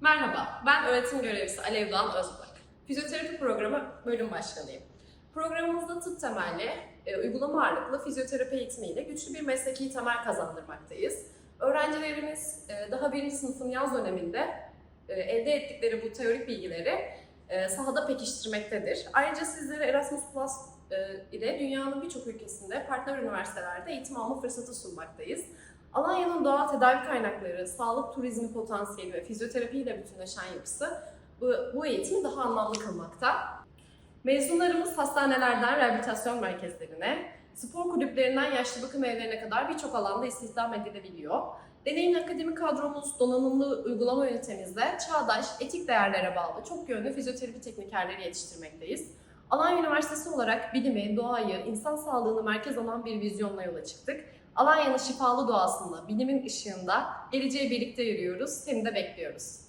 Merhaba, ben öğretim görevlisi Alev Doğan Özbak. Fizyoterapi programı bölüm başkanıyım. Programımızda tıp temelli, e, uygulama ağırlıklı fizyoterapi eğitimiyle güçlü bir mesleki temel kazandırmaktayız. Öğrencilerimiz e, daha birinci sınıfın yaz döneminde e, elde ettikleri bu teorik bilgileri sahada pekiştirmektedir. Ayrıca sizlere Erasmus Plus ile dünyanın birçok ülkesinde partner üniversitelerde eğitim alma fırsatı sunmaktayız. Alanya'nın doğal tedavi kaynakları, sağlık turizmi potansiyeli ve fizyoterapi ile bütünleşen yapısı bu, bu eğitimi daha anlamlı kılmakta. Mezunlarımız hastanelerden rehabilitasyon merkezlerine, spor kulüplerinden yaşlı bakım evlerine kadar birçok alanda istihdam edilebiliyor. Deneyimli akademik kadromuz, donanımlı uygulama yönetimimizde çağdaş, etik değerlere bağlı çok yönlü fizyoterapi teknikerleri yetiştirmekteyiz. Alanya Üniversitesi olarak bilimi, doğayı, insan sağlığını merkez alan bir vizyonla yola çıktık. Alanya'nın şifalı doğasında, bilimin ışığında geleceğe birlikte yürüyoruz. Seni de bekliyoruz.